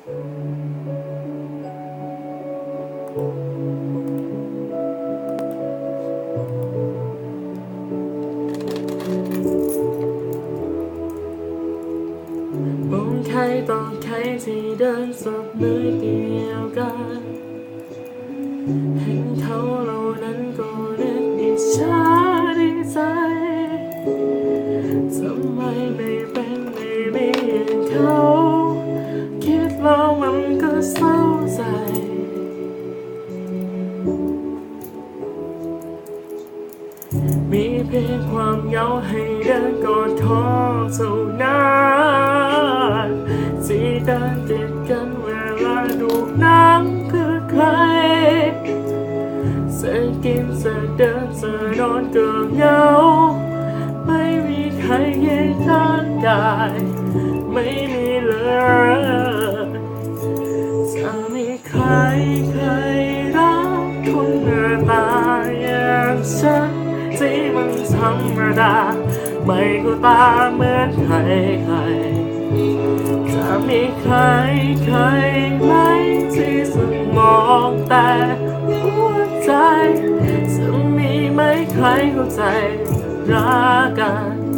มองใครต่อใครที่เดินสบมือเดียวกัน เห็นเขาเหล่านั้น มีเพียงความเหงาให้เดินกอดคอเท่านั้นที่เดินติดกันเวลาดูหนังคือใครจะกินจะเดินจะนอนก็เหงา ไม่มีใครแย่งกันได้ไม่มีเลยจะมีใครเคยรักคนหน้าตาอย่างฉัน สีมันธรรมดา ไม่ก็ตาเหมือนใครใครจะมีใครใครไหมที่สมองแต่หัวใจจะมีไหมใครเข้าใจรักกัน